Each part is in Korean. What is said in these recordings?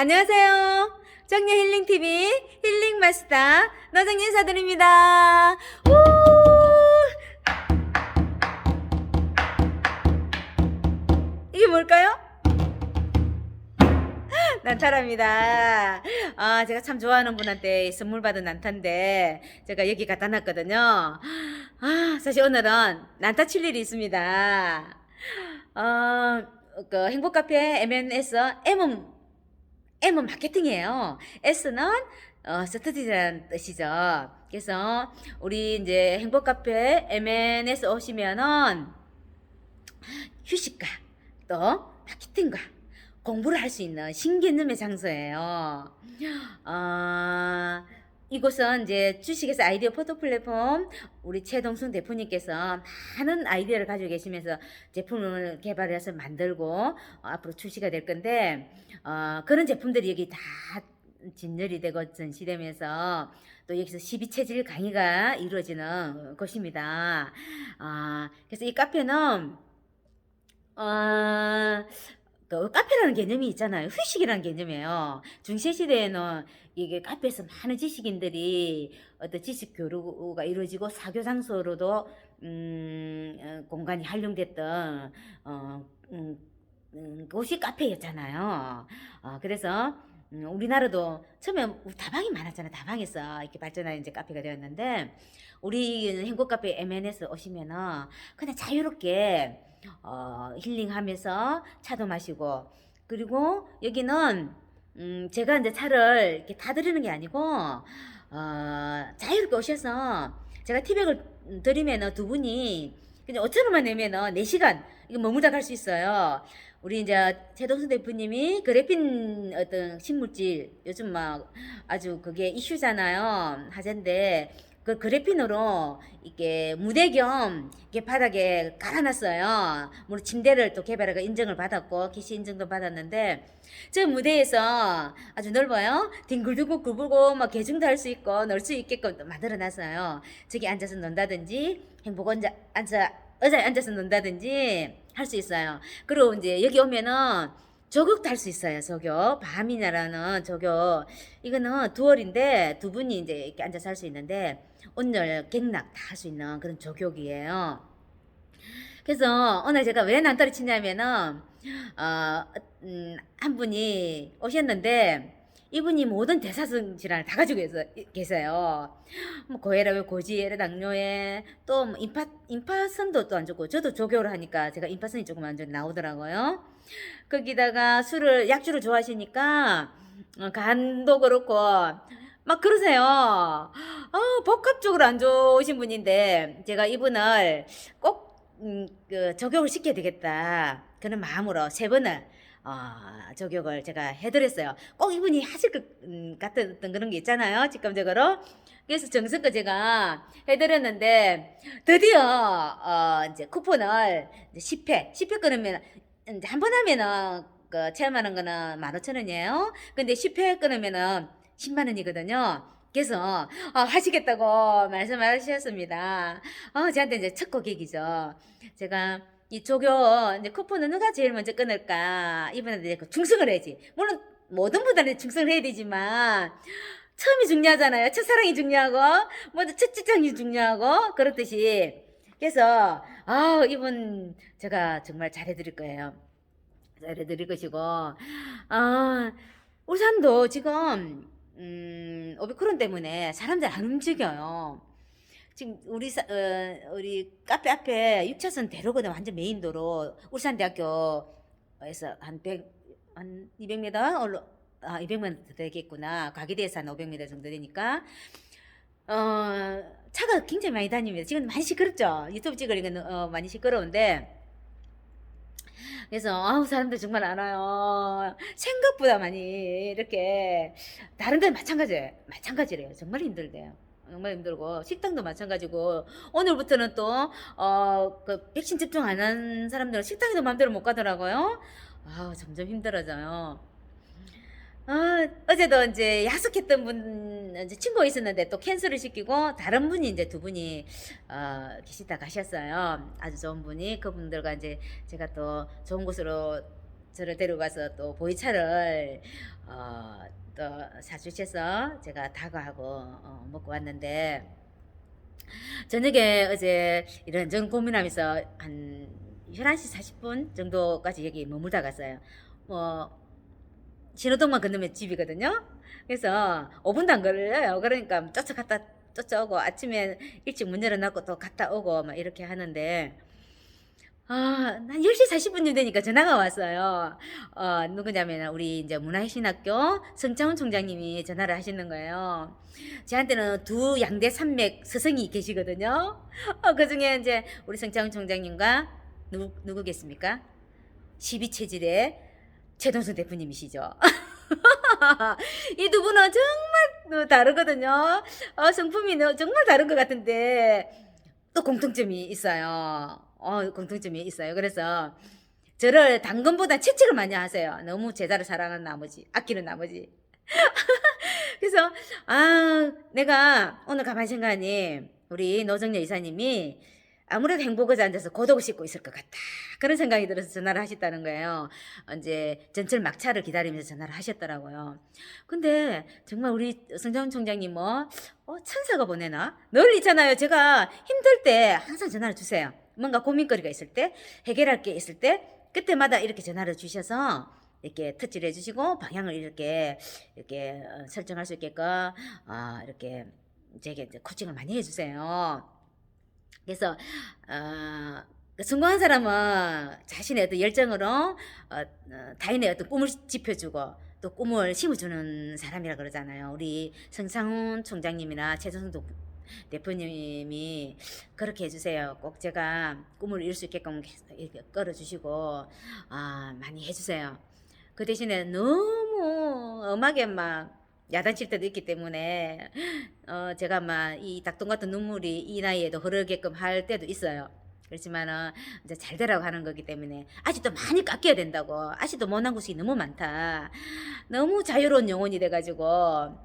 안녕하세요. 정녀 힐링 TV 힐링 마스터 노정 인사드립니다. 우! 이게 뭘까요? 난타랍니다. 아, 제가 참 좋아하는 분한테 선물 받은 난타인데 제가 여기 갖다 놨거든요. 아, 사실 오늘은 난타 칠 일이 있습니다. 어, 그 행복 카페 MNS M은 M은 마케팅이에요. S는 어, 스터디라는 뜻이죠. 그래서 우리 이제 행복 카페 MNS 오시면은 휴식과 또 마케팅과 공부를 할 수 있는 신개념의 장소예요. 어, 이곳은 이제 주식에서 아이디어 포토 플랫폼 우리 최동순 대표님께서 많은 아이디어를 가지고 계시면서 제품을 개발해서 만들고 어, 앞으로 출시가 될 건데 어, 그런 제품들이 여기 다 진열이 되고 전시되면서 또 여기서 12체질 강의가 이루어지는 곳입니다. 아, 그래서 이 카페는 어, 그 카페라는 개념이 있잖아요. 휴식이라는 개념이에요. 중세 시대에는 이게 카페에서 많은 지식인들이 어떤 지식 교류가 이루어지고 사교 장소로도 음, 어, 공간이 활용됐던 어, 음, 음, 곳이 카페였잖아요. 어, 그래서 음, 우리나라도 처음에 다방이 많았잖아요. 다방에서 이렇게 발전한 이제 카페가 되었는데 우리 행복 카페 MNS 오시면은 그냥 자유롭게 어, 힐링하면서 차도 마시고 그리고 여기는 음, 제가 이제 차를 이렇게 다 드리는 게 아니고 어, 자유롭게 오셔서 제가 티백을 드리면은 두 분이 그냥 5천 원만 내면은 4시간 이거 머물다 갈 수 있어요. 우리 이제 최동순 대표님이 그래핀 어떤 식물질 요즘 막 아주 그게 이슈잖아요. 하젠데 그 그래핀으로 이게 무대 겸 이렇게 바닥에 깔아놨어요. 물론 침대를 또 개발하고 인증을 받았고 기시 인증도 받았는데 저 무대에서 아주 넓어요. 뒹굴뒹굴 굴고 막 개중도 할 수 있고 놀 수 있게끔 또 만들어놨어요. 저기 앉아서 논다든지 행복 앉아 앉아 의자에 앉아서 논다든지 할 수 있어요. 그리고 이제 여기 오면은 조격도 할 수 있어요. 조격. 밤이냐라는 조격. 이거는 두월인데 두 분이 이제 이렇게 앉아서 할 수 있는데 온열, 객락 다 할 수 있는 그런 조격이에요. 그래서 오늘 제가 왜 난타를 치냐면은 어, 음, 한 분이 오셨는데 이분이 모든 대사성 질환을 다 가지고 계세요. 뭐 고혈압에 고지혈에 당뇨에 또 뭐 임파 임파선도 또 안 좋고 저도 조교를 하니까 제가 임파선이 조금 안 좋게 나오더라고요. 거기다가 술을 약주를 좋아하시니까 어, 간도 그렇고 막 그러세요. 어, 복합적으로 안 좋으신 분인데 제가 이분을 꼭 음, 그 적용을 시켜야 되겠다 그런 마음으로 세 번을 어, 적용을 제가 해드렸어요. 꼭 이분이 하실 것 음, 같은 그런 게 있잖아요. 직감적으로. 그래서 정성껏 제가 해드렸는데 드디어 어, 이제 쿠폰을 이제 10회 10회 끊으면 이제 한 번 하면은 그 체험하는 거는 15,000원이에요. 근데 10회 끊으면은 10만 원이거든요. 그래서 어, 하시겠다고 말씀하셨습니다. 어, 저한테 이제 첫 고객이죠. 제가 이 조교 이제 쿠폰은 누가 제일 먼저 끊을까? 이분한테 그 충성을 해야지. 물론 모든 분들한테 충성을 해야 되지만 처음이 중요하잖아요. 첫사랑이 중요하고 뭐첫 직장이 중요하고 그렇듯이 그래서 아 이분 제가 정말 잘해드릴 거예요. 잘해드릴 것이고 아 울산도 지금 음, 오미크론 때문에 사람들 안 움직여요. 지금 우리 사- 어, 우리 카페 앞에 6차선 대로거든 완전 메인 도로 울산대학교에서 한 100, 한 200m 올라 아 200m 되겠구나 가기대에서 한 500m 정도 되니까 어 차가 굉장히 많이 다닙니다. 지금 많이 시끄럽죠. 유튜브 찍으니까 어, 많이 시끄러운데 그래서 아우 사람들 정말 안 와요. 생각보다 많이 이렇게 다른 데는 마찬가지예요. 마찬가지래요. 정말 힘들대요. 정말 힘들고 식당도 마찬가지고 오늘부터는 또 어 그 백신 접종 안 한 사람들은 식당에도 마음대로 못 가더라고요. 아 점점 힘들어져요. 아 어제도 이제 약속했던 분 이제 친구가 있었는데 또 캔슬을 시키고 다른 분이 이제 두 분이 어 계시다 가셨어요. 아주 좋은 분이 그분들과 이제 제가 또 좋은 곳으로 저를 데려가서 또 보이차를 어, 또 사주셔서 제가 다가하고 어, 먹고 왔는데 저녁에 어제 이런저런 고민하면서 한 11시 40분 정도까지 여기 머물다 갔어요. 뭐 신호등만 건너면 집이거든요. 그래서 5분도 안 걸려요. 그러니까 쫓아갔다 쫓아오고 아침에 일찍 문 열어놓고 또 갔다 오고 막 이렇게 하는데 아, 한 10시 40분쯤 되니까 전화가 왔어요. 어, 누구냐면 우리 이제 문화혁신학교 성창훈 총장님이 전화를 하시는 거예요. 저한테는 두 양대 산맥 스승이 계시거든요. 어, 그 중에 이제 우리 성창훈 총장님과 누구, 누구겠습니까? 12체질의 최동선 대표님이시죠. 이 두 분은 정말 다르거든요. 어, 성품이 너- 정말 다른 것 같은데 또 공통점이 있어요. 어, 공통점이 있어요. 그래서 저를 당근보다 채찍을 많이 하세요. 너무 제자를 사랑하는 나머지, 아끼는 나머지. 그래서 아, 내가 오늘 가만히 생각하니 우리 노정래 이사님이 아무래도 행복을 앉아서 고독을 씻고 있을 것 같다. 그런 생각이 들어서 전화를 하셨다는 거예요. 이제 전철 막차를 기다리면서 전화를 하셨더라고요. 근데 정말 우리 성장훈 총장님 뭐 어, 천사가 보내나? 늘 있잖아요. 제가 힘들 때 항상 전화를 주세요. 뭔가 고민거리가 있을 때, 해결할 게 있을 때, 그때마다 이렇게 전화를 주셔서 이렇게 터치를 해주시고 방향을 이렇게 이렇게 어, 설정할 수 있게끔 어, 이렇게 제게 코칭을 많이 해주세요. 그래서 어, 그 성공한 사람은 자신의 어떤 열정으로 어, 어, 타인의 어떤 꿈을 지펴주고 또 꿈을 심어주는 사람이라 그러잖아요. 우리 성상훈 총장님이나 최정성 도- 대표님이 그렇게 해주세요. 꼭 제가 꿈을 이룰 수 있게끔 이렇게 끌어주시고 아, 많이 해주세요. 그 대신에 너무 엄하게 막 야단칠 때도 있기 때문에 어, 제가 막 이 닭똥 같은 눈물이 이 나이에도 흐르게끔 할 때도 있어요. 그렇지만은 이제 잘 되라고 하는 거기 때문에 아직도 많이 깎여야 된다고 아직도 못난 곳이 너무 많다. 너무 자유로운 영혼이 돼가지고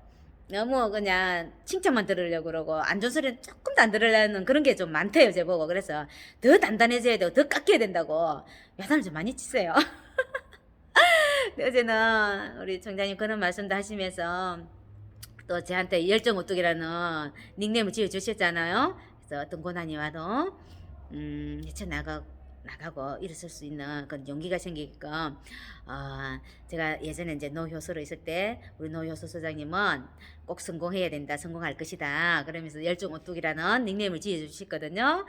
너무 그냥 칭찬만 들으려고 그러고 안 좋은 소리는 조금도 안 들으려는 그런 게 좀 많대요 제보고 그래서 더 단단해져야 되고 더 깎여야 된다고 야단을 좀 많이 치세요. 어제는 우리 총장님 그런 말씀도 하시면서 또 저한테 열정 오뚝이라는 닉네임을 지어주셨잖아요. 그래서 어떤 고난이 와도 음, 헤쳐 나가 나가고 일어설 수 있는 그런 용기가 생기게끔 어, 제가 예전에 이제 노효소로 있을 때 우리 노효소 소장님은 꼭 성공해야 된다, 성공할 것이다. 그러면서 열정 오뚝이라는 닉네임을 지어주셨거든요.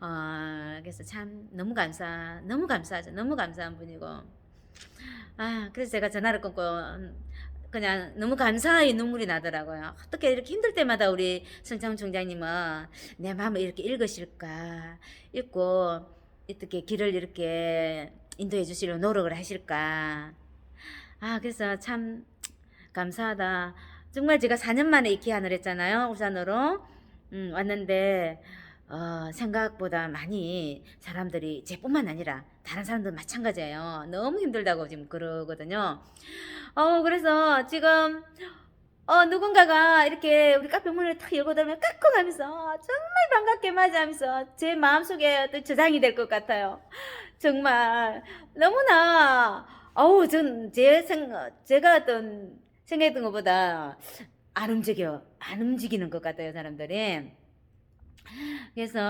어, 그래서 참 너무 감사, 너무 감사하죠. 너무 감사한 분이고. 아, 그래서 제가 전화를 끊고 음, 그냥 너무 감사히 눈물이 나더라고요. 어떻게 이렇게 힘들 때마다 우리 성창 총장님은 내 마음을 이렇게 읽으실까, 읽고 어떻게 길을 이렇게 인도해 주시려 노력을 하실까. 아, 그래서 참 감사하다. 정말 제가 4년 만에 이 기한을 했잖아요. 울산으로. 음, 왔는데, 어, 생각보다 많이 사람들이 제뿐만 아니라 다른 사람들 마찬가지예요. 너무 힘들다고 지금 그러거든요. 어, 그래서 지금, 어, 누군가가 이렇게 우리 카페 문을 탁 열고 들면 깎고 가면서 정말 반갑게 맞이하면서 제 마음속에 어떤 저장이 될 것 같아요. 정말 너무나, 어우, 전제 생, 제가 어떤 생각했던 것보다 안 움직여, 안 움직이는 것 같아요, 사람들이. 그래서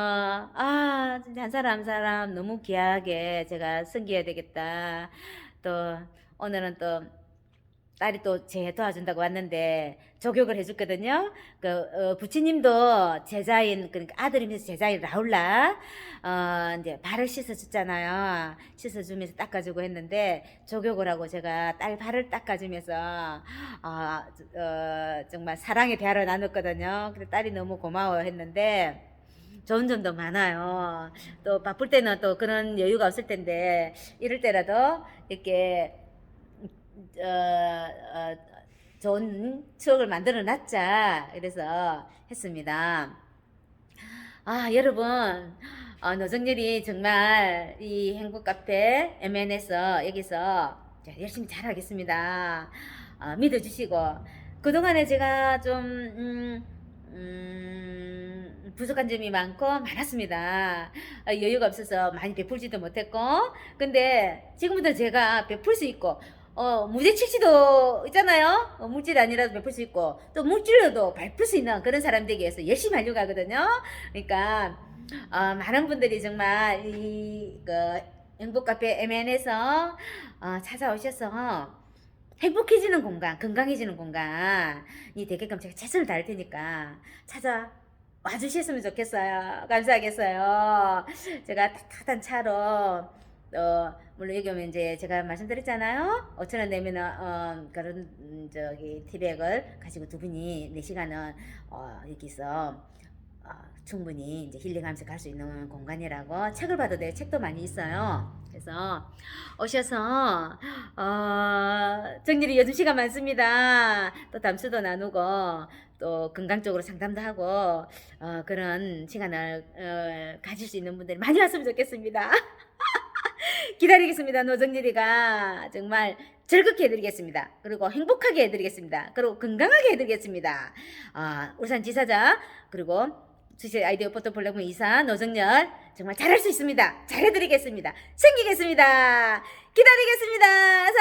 아 진짜 한 사람 한 사람 너무 귀하게 제가 섬겨야 되겠다. 또 오늘은 또 딸이 또제 도와준다고 왔는데 조교를 해줬거든요. 그 어, 부치님도 제자인 그러니까 아들이면서 제자인 라울라 어 이제 발을 씻어줬잖아요. 씻어주면서 닦아주고 했는데 조교를 하고 제가 딸 발을 닦아주면서 아 어, 정말 사랑의 대화를 나눴거든요. 그래 딸이 너무 고마워했는데. 좋은 점도 많아요. 또 바쁠 때는 또 그런 여유가 없을 텐데 이럴 때라도 이렇게 어, 어, 좋은 추억을 만들어 놨자 그래서 했습니다. 아 여러분 어, 노정렬이 정말 이 행복 카페 MN에서 여기서 자, 열심히 잘하겠습니다. 어, 믿어주시고 그동안에 제가 좀 음, 음, 부족한 점이 많고 많았습니다. 아, 여유가 없어서 많이 베풀지도 못했고, 근데 지금부터 제가 베풀 수 있고, 어, 무죄치시도 있잖아요. 어, 물질 아니라도 베풀 수 있고, 또 물질로도 베풀 수 있는 그런 사람 되기 위해서 열심히 하려고 하거든요. 그러니까, 어, 많은 분들이 정말 이, 그, 행복카페 MN에서 어, 찾아오셔서 행복해지는 공간, 건강해지는 공간이 되게끔 제가 최선을 다할 테니까 찾아 와주셨으면 좋겠어요. 감사하겠어요. 제가 따뜻한 차로 어 물론 여기 오면 이제 제가 말씀드렸잖아요. 5천 원 내면은 어 그런 음, 저기 티백을 가지고 두 분이 네 시간은 어 여기서 어, 충분히 이제 힐링하면서 갈 수 있는 공간이라고 책을 봐도 돼 책도 많이 있어요. 그래서 오셔서 어, 정리를 요즘 시간 많습니다. 또 담수도 나누고 또 건강적으로 상담도 하고 어, 그런 시간을 어, 가질 수 있는 분들이 많이 왔으면 좋겠습니다. 기다리겠습니다. 노정일이가 정말 즐겁게 해드리겠습니다. 그리고 행복하게 해드리겠습니다. 그리고 건강하게 해드리겠습니다. 아, 울산 지사장 그리고 주식 아이디어 포트폴리오 이사 노정열 정말 잘할 수 있습니다. 잘해드리겠습니다. 챙기겠습니다. 기다리겠습니다.